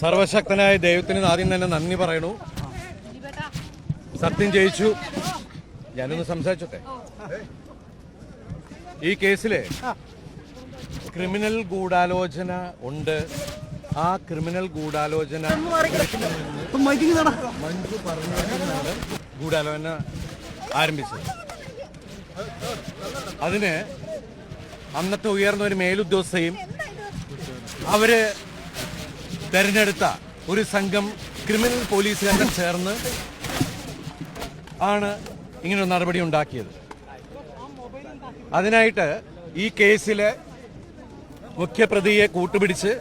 സർവശക്തനായ ദൈവത്തിന് ആദ്യം തന്നെ നന്ദി പറയണു. സത്യം ജയിച്ചു. ഞാനൊന്ന് സംസാരിച്ചോട്ടെ? ഈ കേസിൽ ക്രിമിനൽ ഗൂഢാലോചന ഉണ്ട്. ആ ക്രിമിനൽ ഗൂഢാലോചന മഞ്ജു പറഞ്ഞാണ് ഗൂഢാലോചന ആരംഭിച്ചത്. അതിന് അന്നത്തെ ഉയർന്ന ഒരു മേലുദ്യോഗസ്ഥയും അവർ തെരഞ്ഞെടുത്ത ഒരു സംഘം ക്രിമിനൽ പോലീസുകാരും ചേർന്ന് ആണ് ഇങ്ങനൊരു നടപടി ഉണ്ടാക്കിയത്. അതിനായിട്ട് ഈ കേസിലെ മുഖ്യപ്രതിയെ കൂട്ടുപിടിച്ച്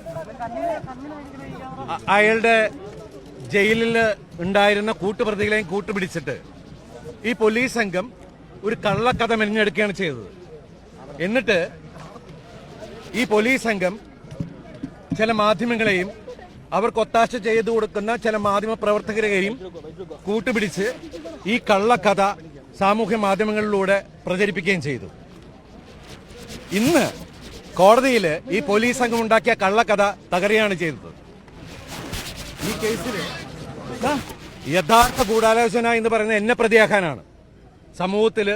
അയാളുടെ ജയിലിൽ ഉണ്ടായിരുന്ന കൂട്ടുപ്രതികളെയും കൂട്ടുപിടിച്ചിട്ട് ഈ പോലീസ് സംഘം ഒരു കള്ളക്കഥ മെനഞ്ഞെടുക്കുകയാണ് ചെയ്തത്. എന്നിട്ട് ഈ പോലീസ് സംഘം ചില മാധ്യമങ്ങളെയും അവർക്ക് ഒത്താശ ചെയ്തു കൊടുക്കുന്ന ചില മാധ്യമ പ്രവർത്തകരെയും കൂട്ടുപിടിച്ച് ഈ കള്ളക്കഥ സാമൂഹ്യ മാധ്യമങ്ങളിലൂടെ പ്രചരിപ്പിക്കുകയും ചെയ്തു. ഇന്ന് കോടതിയിൽ ഈ പോലീസ് സംഘം ഉണ്ടാക്കിയ കള്ളക്കഥ തകരുകയാണ് ചെയ്തത്. ഈ കേസിൽ യഥാർത്ഥ ഗൂഢാലോചന എന്ന് പറയുന്നത് എന്നെ പ്രതിയാക്കാനാണ്. സമൂഹത്തിൽ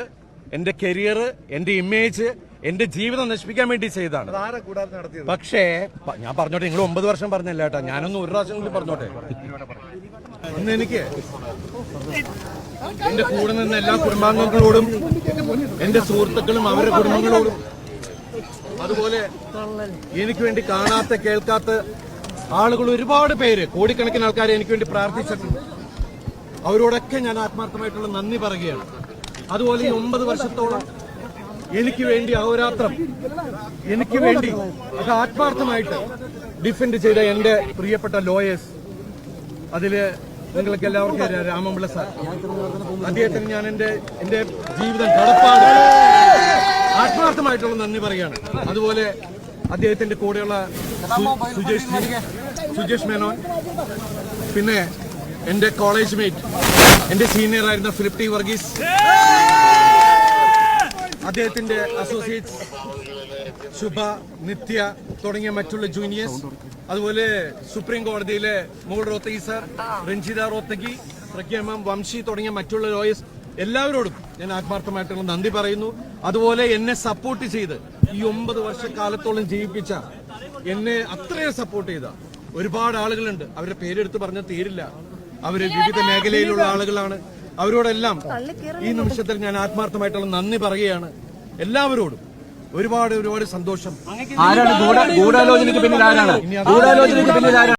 എന്റെ കരിയർ എന്റെ ഇമേജ് എന്റെ ജീവിതം നശിപ്പിക്കാൻ വേണ്ടി ചെയ്തതാണ്. പക്ഷേ ഞാൻ പറഞ്ഞോട്ടെ നിങ്ങൾ ഒമ്പത് വർഷം പറഞ്ഞല്ല കേട്ടോ. ഞാനൊന്നും ഒരു പ്രാവശ്യം കൂടി പറഞ്ഞോട്ടെ. ഇന്ന് എനിക്ക് എന്റെ കൂടെ നിന്ന് എല്ലാ കുടുംബാംഗങ്ങളോടും എന്റെ സുഹൃത്തുക്കളും അവരുടെ കുടുംബങ്ങളോടും അതുപോലെ എനിക്ക് വേണ്ടി കാണാത്ത കേൾക്കാത്ത ആളുകൾ ഒരുപാട് പേര് കോടിക്കണക്കിന് ആൾക്കാർ എനിക്ക് വേണ്ടി പ്രാർത്ഥിച്ചിട്ടുണ്ട്. അവരോടൊക്കെ ഞാൻ ആത്മാർത്ഥമായിട്ടുള്ള നന്ദി പറയുകയാണ്. അതുപോലെ ഈ ഒമ്പത് വർഷത്തോളം എനിക്ക് വേണ്ടി അഹോരാത്രം. എനിക്ക് വേണ്ടി അത് ആത്മാർത്ഥമായിട്ട് ഡിഫെൻഡ് ചെയ്ത എന്റെ പ്രിയപ്പെട്ട ലോയേഴ്സ് അതിൽ നിങ്ങൾക്ക് എല്ലാവർക്കും അറിയാം സാർ. അദ്ദേഹത്തിന് ഞാൻ എന്റെ എന്റെ ജീവിതം കടപ്പാട്. ആത്മാർത്ഥമായിട്ടുള്ള നന്ദി പറയാണ് അതുപോലെ അദ്ദേഹത്തിന്റെ കൂടെയുള്ള സുജേഷ് സുജേഷ് മേനോൻ. പിന്നെ എന്റെ കോളേജ് മേറ്റ് എന്റെ സീനിയർ ആയിരുന്ന ഫിലിപ്പ് ടി വർഗീസ്. അദ്ദേഹത്തിന്റെ അസോസിയേറ്റ്സ് ശുഭ നിത്യ തുടങ്ങിയ മറ്റുള്ള ജൂനിയേഴ്സ് അതുപോലെ സുപ്രീം കോടതിയിലെ മുകൾ റോത്തഗി സാർ രഞ്ജിത റോത്തഗി പ്രഖ്യാമം വംശി തുടങ്ങിയ മറ്റുള്ള ലോയേഴ്സ് എല്ലാവരോടും ഞാൻ ആത്മാർത്ഥമായിട്ടുള്ള നന്ദി പറയുന്നു. അതുപോലെ എന്നെ സപ്പോർട്ട് ചെയ്ത് ഈ ഒമ്പത് വർഷക്കാലത്തോളം ജീവിപ്പിച്ച എന്നെ അത്രയും സപ്പോർട്ട് ചെയ്ത ഒരുപാട് ആളുകളുണ്ട്. അവരുടെ പേരെടുത്ത് പറഞ്ഞാൽ തീരില്ല. അവർ വിവിധ മേഖലയിലുള്ള ആളുകളാണ്. അവരോടെല്ലാം ഈ നിമിഷത്തിൽ ഞാൻ ആത്മാർത്ഥമായിട്ടുള്ള നന്ദി പറയുകയാണ്. എല്ലാവരോടും ഒരുപാട് ഒരുപാട് സന്തോഷം. ആരാണ് ഗൂഢ- ഗൂഢാലോചനയ്ക്ക് പിന്നിൽ ആരാണ്? ഗൂഢാലോചനയ്ക്ക് പിന്നിൽ ആരാണ്?